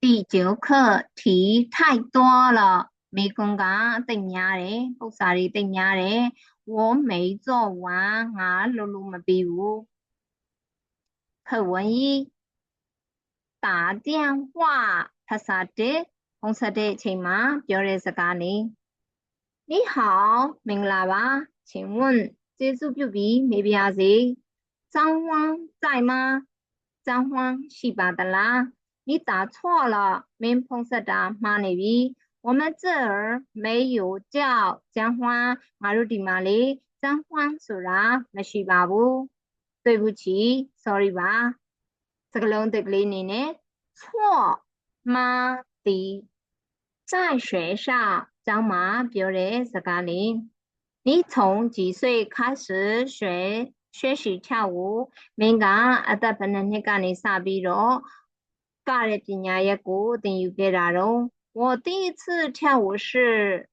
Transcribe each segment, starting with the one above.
第九课题太多了，没空干，等伢嘞，不啥的等伢嘞，我没做完，俺露露没比如。课文一，打电话，他啥的，红色的，请嘛，表的是干的。你好，明啦吧？请问这组表比没比阿谁？张欢在吗？张欢是吧的啦？你打错了明鹏色达马尼比我们这儿没有叫姜花，马路的马里姜花索拉没去吧不？对不起，sorry 吧。这个龙的里里呢？错吗的？在学校张马表的这个林，你从几岁开始学学习跳舞？明个阿达本人你讲你傻逼了。 ကနေစပြီးတော့ကတဲ့ပညာရက်ကိုသင်ယူခဲ့တာတော့我第一次跳舞是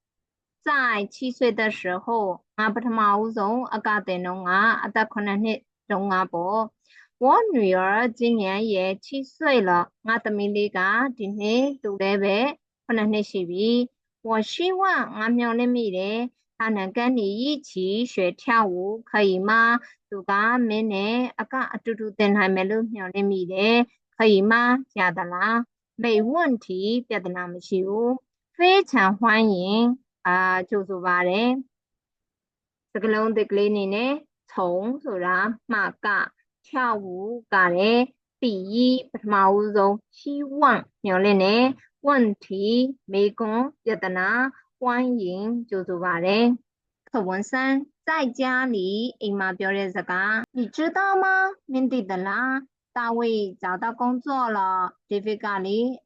在七岁的时候ငါပထမဦးဆုံးအကသင်တော့ငါအသက်9နှစ်တုန်းကပေါ့我女儿今年也七岁了ငါသမီးလေးကဒီနှစ်သူလည်းပဲ9နှစ်ရှိပြီ我希望ငါမျှော်လင့်မိတယ်他能跟你一起学跳舞可以吗သူကမင်းနဲ့အကအတူတူသင်နိုင်မယ်လို့မျှော်လင့်မိတယ် 可以吗？亚德拉，没问题，别的那么久，非常欢迎啊，就是话嘞。这个龙的格里呢，从是啦，马嘎跳舞嘎嘞，第一不是马乌中，希望苗嘞呢，问题没空，别的那欢迎就是话嘞。课文三，在家里，姨妈表的这个，你知道吗？明地的啦。大卫找到工作了 deeply ganny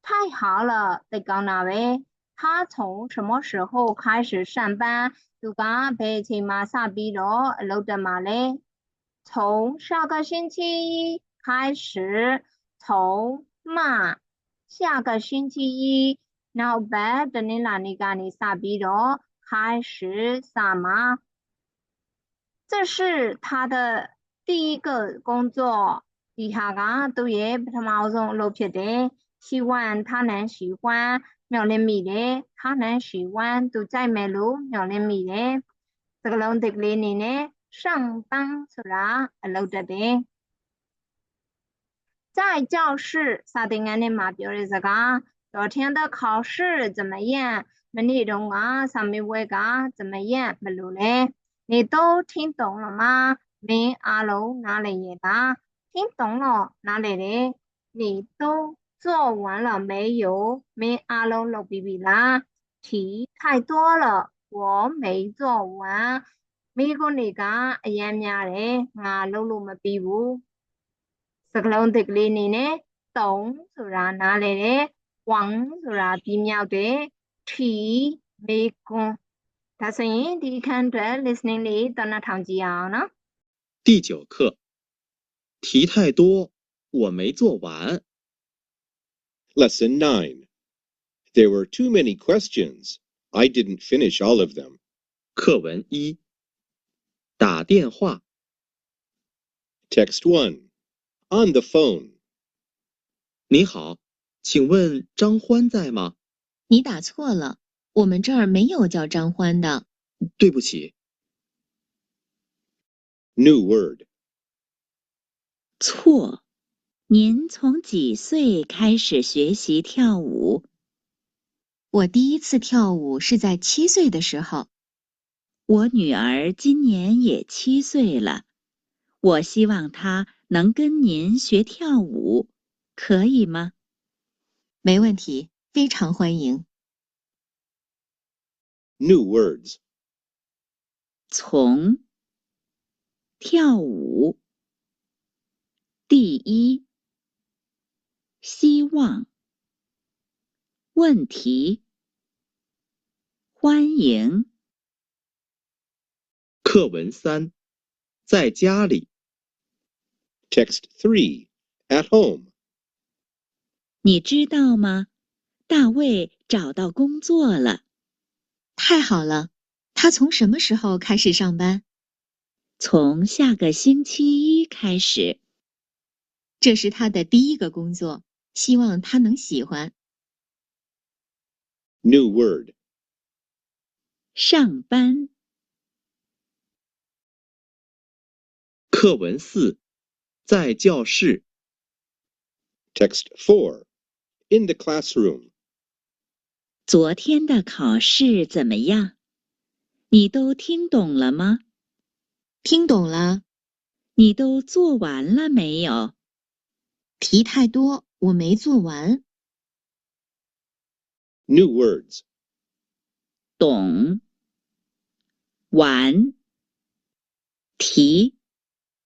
太好了 they 他从什么时候开始上班？读 gao 马萨 beijing 从上个星期一开始从嘛下个星期一然后拜登尼娜尼格里萨比罗开始上马这是他的第一个工作ဒီဟာကသူ့ရဲ့ပထမဆုံးအလုပ်ဖြစ်တယ်希望他能喜欢မျှော်လင့်မိတယ်他能喜欢သူကြိုက်မယ်လို့မျှော်လင့်မိတယ်စကလုံးတစ်ကလေးအနေနဲ့上班ဆိုတာအလုပ်တက်တယ်在教室စာသင်ခန်းထဲမှာပြောတဲ့စကား昨天的考试怎么样မနေ့တုန်းကစာမေးပွဲက怎么样ဘယ်လိုလဲ你都听懂了吗 မင်းအားလုံးနားလည်ရဲ့လား听懂了နားလည်တယ်你都做完了没有မင်းအားလုံးလုပ်ပြီးပြီလား题太多了我没做完မိခွန်းတွေကအရန်များတယ်ငါလုပ်လို့မပြီးဘူးစကလုံးတစ်ကလေးအနေနဲ့တုံဆိုတာနားလည်တယ်ဝမ်ဆိုတာပြီးမြောက်တယ်ထီမိခွန်းဒါဆိုရင်ဒီအခန်းအတွက် listening လေးတောနာထောင်ကြည့်အောင်နော် 第九课，题太多，我没做完。Lesson 9. There were too many questions. I didn't finish all of them. 课文一，打电话，Text one, on the phone. 你好，请问张欢在吗？你打错了，我们这儿没有叫张欢的。对不起，New word. 错，您从几岁开始学习跳舞？我第一次跳舞是在七岁的时候。我女儿今年也七岁了，我希望她能跟您学跳舞，可以吗？没问题，非常欢迎。New words. 从跳舞，第一，希望，问题，欢迎。课文三，在家里，Text three, At home. 你知道吗？大卫找到工作了。太好了！他从什么时候开始上班？从下个星期一开始。这是他的第一个工作。希望他能喜欢。New word. 上班，课文四，在教室。Text four, in the classroom. 昨天的考试怎么样？你都听懂了吗？听懂了，你都做完了没有？题太多，我没做完。New words. 懂，完，题，